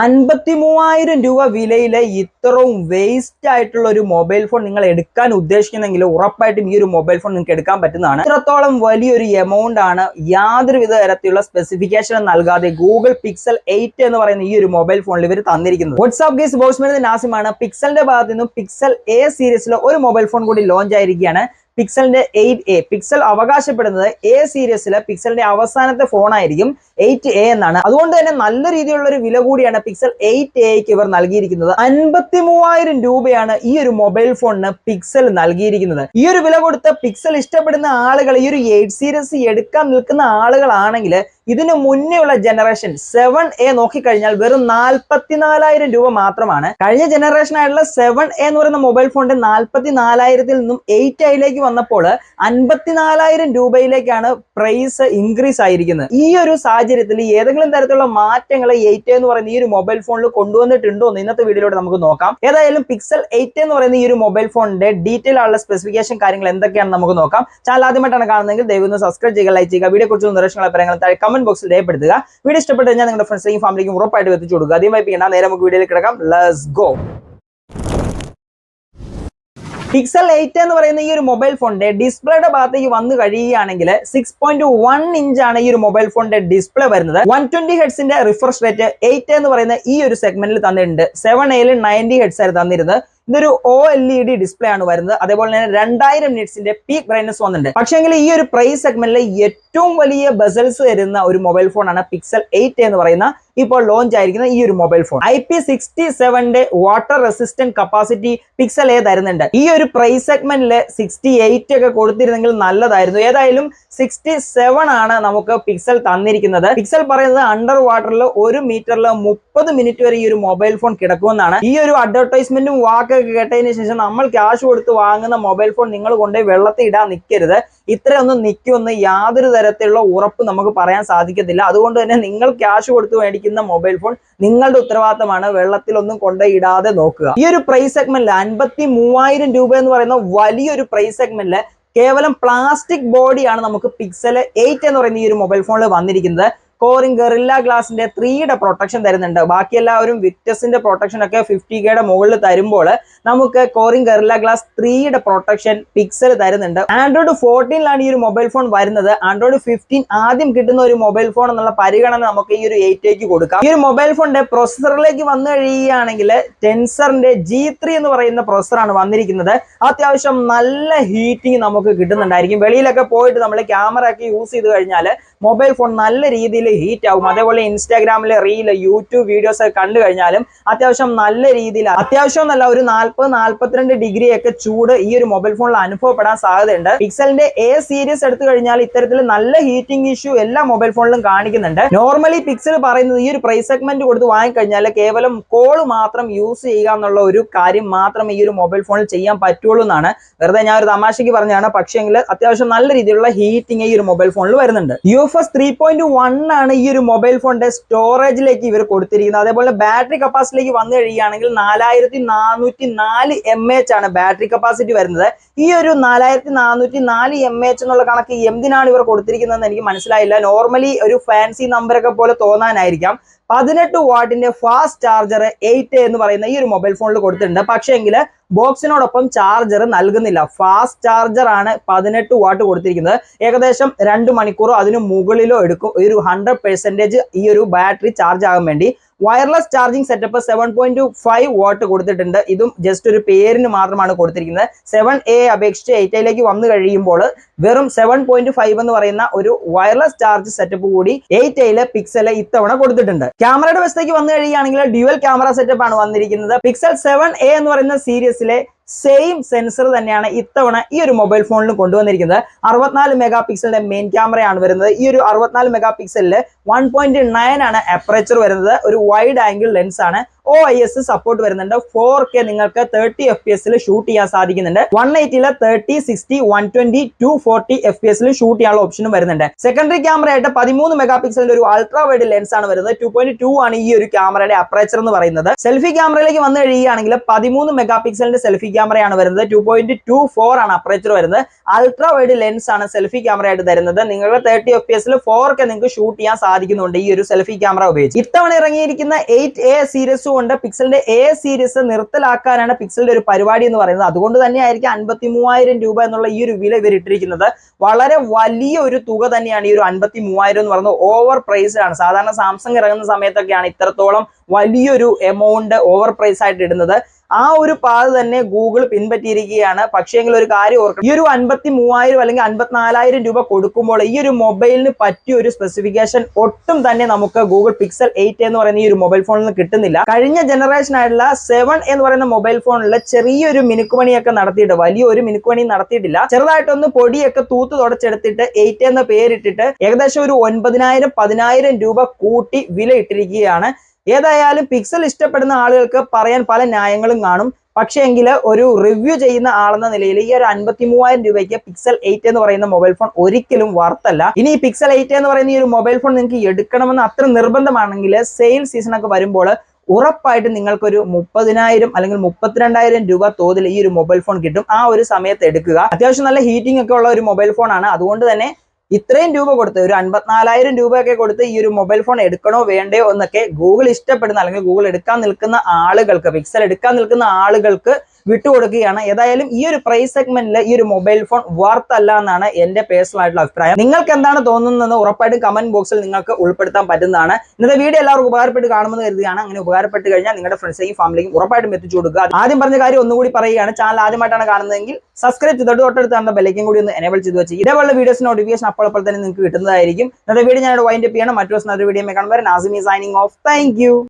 അൻപത്തി മൂവായിരം രൂപ വിലയിലെ ഇത്രയും വേസ്റ്റ് ആയിട്ടുള്ള ഒരു മൊബൈൽ ഫോൺ നിങ്ങൾ എടുക്കാൻ ഉദ്ദേശിക്കുന്നെങ്കിൽ ഉറപ്പായിട്ടും ഈ ഒരു മൊബൈൽ ഫോൺ നിങ്ങൾക്ക് എടുക്കാൻ പറ്റുന്നതാണ്. ഇത്രത്തോളം വലിയൊരു എമൗണ്ട് ആണ് യാതൊരുവിധ തരത്തിലുള്ള സ്പെസിഫിക്കേഷൻ നൽകാതെ ഗൂഗിൾ പിക്സൽ എയ്റ്റ് എന്ന് പറയുന്ന ഈ ഒരു മൊബൈൽ ഫോണിൽ ഇവർ തന്നിരിക്കുന്നത്. വാട്സ്ആപ്പ് ഗേസ് ബോസ്മെന്റ് നാസിമാണ്. പിക്സലിന്റെ ഭാഗത്ത് നിന്നും പിക്സൽ എ സീരീസിലെ ഒരു മൊബൈൽ ഫോൺ കൂടി ലോഞ്ച് ആയിരിക്കുകയാണ്. പിക്സലിന്റെ എയ്റ്റ് എ പിക്സൽ അവകാശപ്പെടുന്നത് എ സീരീസിലെ പിക്സലിന്റെ അവസാനത്തെ ഫോൺ ആയിരിക്കും എയ്റ്റ് എ എന്നാണ്. അതുകൊണ്ട് തന്നെ നല്ല രീതിയിലുള്ള ഒരു വില കൂടിയാണ് പിക്സൽ എയ്റ്റ് എക്ക് ഇവർ നൽകിയിരിക്കുന്നത്. അൻപത്തി മൂവായിരം രൂപയാണ് ഈ ഒരു മൊബൈൽ ഫോണിന് പിക്സൽ നൽകിയിരിക്കുന്നത്. ഈ ഒരു വില കൊടുത്ത പിക്സൽ ഇഷ്ടപ്പെടുന്ന ആളുകൾ ഈ ഒരു എയ്റ്റ് സീരീസ് എടുക്കാൻ നിൽക്കുന്ന ആളുകളാണെങ്കിൽ ഇതിനു മുന്നേ ഉള്ള ജനറേഷൻ സെവൻ എ നോക്കിക്കഴിഞ്ഞാൽ വെറും നാൽപ്പത്തിനാലായിരം രൂപ മാത്രമാണ്. കഴിഞ്ഞ ജനറേഷൻ ആയിട്ടുള്ള സെവൻ എ എന്ന് പറയുന്ന മൊബൈൽ ഫോണിന്റെ നാൽപ്പത്തി നാലായിരത്തിൽ നിന്നും എയ്റ്റ് ഐയിലേക്ക് വന്നപ്പോൾ അൻപത്തിനാലായിരം രൂപയിലേക്കാണ് പ്രൈസ് ഇൻക്രീസ് ആയിരിക്കുന്നത്. ഈ ഒരു സാഹചര്യത്തിൽ ഏതെങ്കിലും തരത്തിലുള്ള മാറ്റങ്ങൾ എയ്റ്റ് എന്ന് പറയുന്ന ഈ ഒരു മൊബൈൽ ഫോണിൽ കൊണ്ടുവന്നിട്ടുണ്ടോ എന്ന് ഇന്നത്തെ വീഡിയോയിലൂടെ നമുക്ക് നോക്കാം. ഏതായാലും പിക്സൽ എയ്റ്റ് എന്ന് പറയുന്ന ഈ ഒരു മൊബൈൽ ഫോണിന്റെ ഡീറ്റെയിൽ ആയുള്ള സ്പെസിഫിക്കേഷൻ കാര്യങ്ങൾ എന്തൊക്കെയാണ് നമുക്ക് നോക്കാം. ചാനൽ ആദ്യമായിട്ടാണ് കാണുന്നതെങ്കിൽ ദയവ് സബ്സ്ക്രൈബ് ചെയ്യുക ലൈക്ക് ചെയ്യുക വീഡിയോ കുറിച്ചുള്ള നിർദ്ദേശങ്ങൾ അഭിപ്രായങ്ങൾ കമന്റ് ബോക്സിൽ രേഖപ്പെടുത്തുക. വീഡിയോ ഇഷ്ടപ്പെട്ട് കഴിഞ്ഞാൽ നിങ്ങളുടെ ഫ്രണ്ട്സിലേക്കും ഫാമിലിക്കും ഉറപ്പായിട്ട് എത്തിച്ചു കൊടുക്കുക. ആദ്യം വൈപ്പിക്കേണ്ട നേരെ നമുക്ക് വീഡിയോയിലേക്ക് കിടക്കാം. ലെറ്റ്സ് ഗോ പിക്സൽ എയ്റ്റ് എന്ന് പറയുന്ന ഈ ഒരു മൊബൈൽ ഫോണിന്റെ ഡിസ്പ്ലേയുടെ ഭാഗത്തേക്ക് വന്നു കഴിയുകയാണെങ്കിൽ സിക്സ് പോയിന്റ് വൺ ഇഞ്ച് ആണ് ഈ ഒരു മൊബൈൽ ഫോണിന്റെ ഡിസ്പ്ലേ വരുന്നത്. വൺ ട്വന്റി ഹെഡ്സിന്റെ റിഫ്രഷ് റേറ്റ് എയ്റ്റ് എന്ന് പറയുന്ന ഈ ഒരു സെഗ്മെന്റിൽ തന്നിട്ടുണ്ട്. സെവൻ എയിൽ നയന്റി ഹെഡ്സ് ആയിരുന്നു തന്നിരുന്നത്. ഇതൊരു O L E D display ആണ് വരുന്നത്. അതേപോലെ തന്നെ രണ്ടായിരം നിറ്റ്സിന്റെ പീക്ക് ബ്രൈറ്റ്നസ് വന്നിട്ടുണ്ട്. പക്ഷേങ്കിൽ ഈ ഒരു പ്രൈസ് സെഗ്മെന്റിലെ ഏറ്റവും വലിയ ബസൽസ് വരുന്ന ഒരു മൊബൈൽ ഫോൺ ആണ് പിക്സൽ എയ്റ്റ് എന്ന് പറയുന്ന ഇപ്പോൾ ലോഞ്ച് ആയിരിക്കുന്ന ഈ ഒരു mobile phone I P sixty സെവന്റെ water resistant capacity pixel A തരുന്നുണ്ട്. ഈ ഒരു പ്രൈസ് സെഗ്മെന്റിലെ സിക്സ്റ്റി എയ്റ്റ് ഒക്കെ കൊടുത്തിരുന്നെങ്കിൽ നല്ലതായിരുന്നു. ഏതായാലും സിക്സ്റ്റി സെവൻ ആണ് നമുക്ക് പിക്സൽ തന്നിരിക്കുന്നത്. പിക്സൽ പറയുന്നത് അണ്ടർ വാട്ടറിൽ ഒരു മീറ്ററിൽ മുപ്പത് മിനിറ്റ് വരെ ഈ ഒരു മൊബൈൽ ഫോൺ കിടക്കുമെന്നാണ്. ഈ ഒരു അഡ്വർടൈസ്മെന്റും വാക്കൊക്കെ കേട്ടതിന് ശേഷം നമ്മൾ ക്യാഷ് കൊടുത്ത് വാങ്ങുന്ന മൊബൈൽ ഫോൺ നിങ്ങൾ കൊണ്ടുപോയി വെള്ളത്തിൽ ഇടാൻ നിൽക്കരുത് ഇത്രയൊന്നും നിൽക്കുമെന്ന് യാതൊരു തരത്തിലുള്ള ഉറപ്പ് നമുക്ക് പറയാൻ സാധിക്കത്തില്ല. അതുകൊണ്ട് തന്നെ നിങ്ങൾ ക്യാഷ് കൊടുത്ത് മേടിക്കുന്ന മൊബൈൽ ഫോൺ നിങ്ങളുടെ ഉത്തരവാദിത്തമാണ് വെള്ളത്തിലൊന്നും കൊണ്ടുപോയി ഇടാതെ നോക്കുക. ഈ ഒരു പ്രൈസ് സെഗ്മെന്റിൽ അൻപത്തി മൂവായിരം രൂപ എന്ന് പറയുന്ന വലിയൊരു പ്രൈസ് സെഗ്മെന്റിൽ കേവലം പ്ലാസ്റ്റിക് ബോഡിയാണ് നമുക്ക് പിക്സൽ എയ്റ്റ് എന്ന് പറയുന്ന ഈ ഒരു മൊബൈൽ ഫോണിൽ വന്നിരിക്കുന്നത്. കോറിംഗ് ഗറില്ല ഗ്ലാസിന്റെ ത്രീയുടെ പ്രൊട്ടക്ഷൻ തരുന്നുണ്ട്. ബാക്കി എല്ലാവരും വിക്ടസിന്റെ പ്രൊട്ടക്ഷൻ ഒക്കെ ഫിഫ്റ്റി കെയുടെ മുകളിൽ തരുമ്പോൾ നമുക്ക് കോറിംഗ് ഗറില്ല ഗ്ലാസ് ത്രീയുടെ പ്രൊട്ടക്ഷൻ പിക്സൽ തരുന്നുണ്ട്. ആൻഡ്രോയിഡ് ഫോർട്ടീനിലാണ് ഈ ഒരു മൊബൈൽ ഫോൺ വരുന്നത്. ആൻഡ്രോയിഡ് ഫിഫ്റ്റീൻ ആദ്യം കിട്ടുന്ന ഒരു മൊബൈൽ ഫോൺ എന്നുള്ള പരിഗണന നമുക്ക് ഈ ഒരു എയ്റ്റേക്ക് കൊടുക്കാം. ഈ ഒരു മൊബൈൽ ഫോണിന്റെ പ്രൊസസറിലേക്ക് വന്നു കഴിയുകയാണെങ്കിൽ ടെൻസറിന്റെ ജി ത്രീ എന്ന് പറയുന്ന പ്രൊസസറാണ് വന്നിരിക്കുന്നത്. അത്യാവശ്യം നല്ല ഹീറ്റിംഗ് നമുക്ക് കിട്ടുന്നുണ്ടായിരിക്കും. വെളിയിലൊക്കെ പോയിട്ട് നമ്മൾ ക്യാമറ ഒക്കെ യൂസ് ചെയ്ത് കഴിഞ്ഞാൽ മൊബൈൽ ഫോൺ നല്ല രീതിയിൽ ഹീറ്റ് ആകും അതേപോലെ ഇൻസ്റ്റാഗ്രാമിലെ റീൽ യൂട്യൂബ് വീഡിയോസ് ഒക്കെ കണ്ടു കഴിഞ്ഞാലും അത്യാവശ്യം നല്ല രീതിയിൽ അത്യാവശ്യം എന്നല്ല ഒരു നാൽപ്പത് നാൽപ്പത്തിരണ്ട് ഡിഗ്രി ഒക്കെ ചൂട് ഈ ഒരു മൊബൈൽ ഫോണിൽ അനുഭവപ്പെടാൻ സാധ്യതയുണ്ട്. പിക്സലിന്റെ എ സീരീസ് എടുത്തു കഴിഞ്ഞാൽ ഇത്തരത്തിൽ നല്ല ഹീറ്റിംഗ് ഇഷ്യൂ എല്ലാ മൊബൈൽ ഫോണിലും കാണിക്കുന്നുണ്ട്. നോർമലി പിക്സൽ പറയുന്നത് ഈ ഒരു പ്രൈസ് സെഗ്മെന്റ് കൊടുത്ത് വാങ്ങിക്കഴിഞ്ഞാൽ കേവലം കോൾ മാത്രം യൂസ് ചെയ്യുക എന്നുള്ള ഒരു കാര്യം മാത്രം ഈ ഒരു മൊബൈൽ ഫോണിൽ ചെയ്യാൻ പറ്റുള്ളൂ എന്നാണ്. വെറുതെ ഞാൻ ഒരു തമാശയ്ക്ക് പറഞ്ഞാണ് പക്ഷേങ്കിൽ അത്യാവശ്യം നല്ല രീതിയിലുള്ള ഹീറ്റിംഗ് ഈ ഒരു മൊബൈൽ ഫോണിൽ വരുന്നുണ്ട്. U S three point one ആണ് ഈ ഒരു മൊബൈൽ ഫോണിന്റെ സ്റ്റോറേജിലേക്ക് ഇവർ കൊടുത്തിരിക്കുന്നത്. അതേപോലെ ബാറ്ററി കപ്പാസിറ്റിയിലേക്ക് വന്നു കഴിയുകയാണെങ്കിൽ നാലായിരത്തി നാനൂറ്റി നാല് എം എച്ച് ആണ് ബാറ്ററി കപ്പാസിറ്റി വരുന്നത്. ഈ ഒരു നാലായിരത്തി നാനൂറ്റി നാല് എം എച്ച് എന്നുള്ള കണക്ക് എന്തിനാണ് ഇവർ കൊടുത്തിരിക്കുന്നതെന്ന് എനിക്ക് മനസ്സിലായില്ല. നോർമലി ഒരു ഫാൻസി നമ്പറൊക്കെ പോലെ തോന്നാനായിരിക്കാം. പതിനെട്ട് വാട്ടിന്റെ ഫാസ്റ്റ് ചാർജർ എയ്റ്റ് എന്ന് പറയുന്ന ഈ ഒരു മൊബൈൽ ഫോണിൽ കൊടുത്തിട്ടുണ്ട്. പക്ഷേങ്കിൽ ബോക്സിനോടൊപ്പം ചാർജർ നൽകുന്നില്ല. ഫാസ്റ്റ് ചാർജർ ആണ് പതിനെട്ട് വാട്ട് കൊടുത്തിരിക്കുന്നത്. ഏകദേശം രണ്ട് മണിക്കൂറോ അതിന് മുകളിലോ എടുക്കും. ഒരു ഹൺഡ്രഡ് പെർസെന്റേജ് ഈ ഒരു ബാറ്ററി ചാർജ് ആകാൻ വേണ്ടി. Wireless charging setup seven point five watt കൊടുത്തിട്ടുണ്ട്. ഇതും ജസ്റ്റ് ഒരു പേരിന് മാത്രമാണ് കൊടുത്തിരിക്കുന്നത്. സെവൻ എ അപേക്ഷിച്ച് എയ്റ്റ് ഐയിലേക്ക് വന്നു കഴിയുമ്പോൾ വെറും സെവൻ പോയിന്റ് ഫൈവ് എന്ന് പറയുന്ന ഒരു വയർലെസ് ചാർജ് സെറ്റപ്പ് കൂടി എയ്റ്റ് ഐയിലെ പിക്സൽ ഇത്തവണ കൊടുത്തിട്ടുണ്ട്. ക്യാമറയുടെ വശത്തേക്ക് വന്നു കഴിയുകയാണെങ്കിൽ ഡ്യുവൽ ക്യാമറ സെറ്റപ്പ് ആണ് വന്നിരിക്കുന്നത്. പിക്സൽ സെവൻ എ എന്ന് പറയുന്ന സീരീസിലെ സെയിം സെൻസർ തന്നെയാണ് ഇത്തവണ ഈ ഒരു മൊബൈൽ ഫോണിൽ കൊണ്ടുവന്നിരിക്കുന്നത്. അറുപത്തിനാല് മെഗാ പിക്സലിന്റെ മെയിൻ ക്യാമറയാണ് വരുന്നത്. ഈ ഒരു അറുപത്തിനാല് മെഗാ പിക്സലിൽ വൺ പോയിന്റ് നയൻ ആണ് അപ്പറേച്ചർ വരുന്നത്. ഒരു വൈഡ് ആംഗിൾ ലെൻസ് ആണ്. ഒ ഐ എസ് സപ്പോർട്ട് വരുന്നുണ്ട്. ഫോർ കെ നിങ്ങൾക്ക് തേർട്ടി എഫ് പി എസിൽ ഷൂട്ട് ചെയ്യാൻ സാധിക്കുന്നുണ്ട്. One എയ്റ്റിയിലെ thirty sixty one twenty two forty F P എസിൽ ഷൂട്ട് ചെയ്യാനുള്ള ഓപ്ഷനും വരുന്നുണ്ട്. സെക്കൻഡറി ക്യാമറ ആയിട്ട് പതിമൂന്ന് മെഗാ പിക്സലിന്റെ ഒരു അൾട്രാ വൈഡ് ലെൻസ് ആണ് വരുന്നത്. ടു പോയിന്റ് ടു ആണ് ഈ ഒരു ക്യാമറയുടെ അപ്രേച്ചർ എന്ന് പറയുന്നത്. സെൽഫി ക്യാമറയിലേക്ക് വന്നു കഴിയുകയാണെങ്കിൽ പതിമൂന്ന് മെഗാ പിക്സലിന്റെ സെൽഫി ക്യാമറയാണ് വരുന്നത്. ടു പോയിന്റ് ടു ഫോർ ആണ് അപ്രേച്ചർ വരുന്നത്. അൾട്രാ വൈഡ് ലെൻസ് ആണ് സെൽഫി ക്യാമറ ആയിട്ട് തരുന്നത്. നിങ്ങളുടെ തേർട്ടി എഫ് പി എസിൽ ഫോർ കെ നിങ്ങൾക്ക് ഷൂട്ട് ചെയ്യാൻ സാധിക്കുന്നുണ്ട് ഈ ഒരു സെൽഫി ക്യാമറ ഉപയോഗിച്ച്. ഇത്തവണ ഇറങ്ങിയിരിക്കുന്ന എയ്റ്റ് എ സീരീസും കൊണ്ട് പിക്സലിന്റെ എ സീരീസ് നിർത്തലാക്കാനാണ് പിക്സലിന്റെ ഒരു പരിപാടി എന്ന് പറയുന്നത്. അതുകൊണ്ട് തന്നെയായിരിക്കും അൻപത്തി മൂവായിരം രൂപ എന്നുള്ള ഈ ഒരു വില ഇവർ ഇട്ടിരിക്കുന്നത് വളരെ വലിയ ഒരു തുക തന്നെയാണ് ഈ ഒരു അൻപത്തി മൂവായിരം എന്ന് പറയുന്നത്. ഓവർ പ്രൈസ് ആണ് സാധാരണ സാംസങ് ഇറങ്ങുന്ന സമയത്തൊക്കെയാണ് ഇത്രത്തോളം വലിയൊരു എമൗണ്ട് ഓവർ പ്രൈസ് ആയിട്ട് ഇടുന്നത്. ആ ഒരു പാത തന്നെ ഗൂഗിൾ പിൻപറ്റിയിരിക്കുകയാണ്. പക്ഷേങ്കിൽ ഒരു കാര്യം ഓർക്കണം. ഈ ഒരു അൻപത്തി മൂവായിരം അല്ലെങ്കിൽ അൻപത്തിനാലായിരം രൂപ കൊടുക്കുമ്പോൾ ഈ ഒരു മൊബൈലിന് പറ്റിയ ഒരു സ്പെസിഫിക്കേഷൻ ഒട്ടും തന്നെ നമുക്ക് ഗൂഗിൾ പിക്സൽ എയ്റ്റ് എന്ന് പറയുന്ന ഈ ഒരു മൊബൈൽ ഫോണിൽ നിന്ന് കിട്ടുന്നില്ല. കഴിഞ്ഞ ജനറേഷൻ ആയിട്ടുള്ള സെവൻ എന്ന് പറയുന്ന മൊബൈൽ ഫോണിൽ ചെറിയൊരു മിനുക്കുമണിയൊക്കെ നടത്തിയിട്ട് വലിയ ഒരു മിനുക്കുമണി നടത്തിയിട്ടില്ല. ചെറുതായിട്ടൊന്ന് പൊടിയൊക്കെ തൂത്ത് തുടച്ചെടുത്തിട്ട് എയ്റ്റ് എന്ന പേരിട്ടിട്ട് ഏകദേശം ഒരു ഒൻപതിനായിരം പതിനായിരം രൂപ കൂട്ടി വില ഇട്ടിരിക്കുകയാണ് ഏതായാലും പിക്സൽ ഇഷ്ടപ്പെടുന്ന ആളുകൾക്ക് പറയാൻ പല ന്യായങ്ങളും കാണും. പക്ഷേ എങ്കിൽ ഒരു റിവ്യൂ ചെയ്യുന്ന ആളെന്ന നിലയിൽ ഈ ഒരു അൻപത്തി മൂവായിരം രൂപയ്ക്ക് പിക്സൽ എയ്റ്റ് എന്ന് പറയുന്ന മൊബൈൽ ഫോൺ ഒരിക്കലും വർത്തല്ല ഇനി ഈ പിക്സൽ എയ്റ്റ് എന്ന് പറയുന്ന ഈ ഒരു മൊബൈൽ ഫോൺ നിങ്ങൾക്ക് എടുക്കണമെന്ന് അത്ര നിർബന്ധമാണെങ്കിൽ സെയിൽ സീസൺ ഒക്കെ വരുമ്പോൾ ഉറപ്പായിട്ടും നിങ്ങൾക്കൊരു മുപ്പതിനായിരം അല്ലെങ്കിൽ മുപ്പത്തിരണ്ടായിരം രൂപ തോതിൽ ഈ ഒരു മൊബൈൽ ഫോൺ കിട്ടും. ആ ഒരു സമയത്ത് എടുക്കുക. അത്യാവശ്യം നല്ല ഹീറ്റിംഗ് ഒക്കെ ഉള്ള ഒരു മൊബൈൽ ഫോൺ ആണ്. അതുകൊണ്ട് തന്നെ ഇത്രയും രൂപ കൊടുത്ത് ഒരു അൻപത്തിനാലായിരം രൂപയൊക്കെ കൊടുത്ത് ഈ ഒരു മൊബൈൽ ഫോൺ എടുക്കണോ വേണ്ടയോ എന്നൊക്കെ ഗൂഗിൾ ഇഷ്ടപ്പെടുന്ന അല്ലെങ്കിൽ ഗൂഗിൾ എടുക്കാൻ നിൽക്കുന്ന ആളുകൾക്ക് പിക്സൽ എടുക്കാൻ നിൽക്കുന്ന ആളുകൾക്ക് വിട്ടുകൊടുക്കുകയാണ്. ഏതായാലും ഈ ഒരു പ്രൈസ് സെഗ്മെന്റിൽ ഈ ഒരു മൊബൈൽ ഫോൺ വാർത്തല്ല എന്നാണ് എന്റെ പേഴ്സണൽ ആയിട്ടുള്ള അഭിപ്രായം. നിങ്ങൾക്ക് എന്താണ് തോന്നുന്നതെന്ന് ഉറപ്പായിട്ടും കമന്റ് ബോക്സിൽ നിങ്ങൾക്ക് ഉൾപ്പെടുത്താൻ പറ്റുന്നതാണ്. ഇന്നത്തെ വീഡിയോ എല്ലാവർക്കും ഉപകാരപ്പെട്ട് കാണുമെന്ന് കരുതുകയാണ്. അങ്ങനെ ഉപകാരപ്പെട്ട് കഴിഞ്ഞാൽ നിങ്ങളുടെ ഫ്രണ്ട്സേയും ഫാമിലിക്കും ഉറപ്പായിട്ടും എത്തിച്ചു കൊടുക്കുക. ആദ്യം പറഞ്ഞ കാര്യം ഒന്നുകൂടി പറയുകയാണ്. ചാനൽ ആദ്യമായിട്ടാണ് കാണുന്നതെങ്കിൽ സബ്സ്ക്രൈബ് ചെയ്ത് തൊട്ടടുത്ത് കാണുന്ന ബെല്ലൈക്കും കൂടി ഒന്ന് എനേബിൾ ചെയ്ത് വെച്ച് ഇതേപോലെ വീഡിയോസ് നോട്ടിഫിക്കേഷൻ അപ്പോൾ അപ്പോൾ തന്നെ നിങ്ങൾക്ക് കിട്ടുന്നതായിരിക്കും. ഇന്നത്തെ വീഡിയോ ഞാൻ വൈൻഡപ്പ് ചെയ്യണം. മറ്റു ദിവസം ഒരു വീഡിയോ കാണുമ്പോൾ നാസിമി സൈനിങ് ഓഫ് താങ്ക്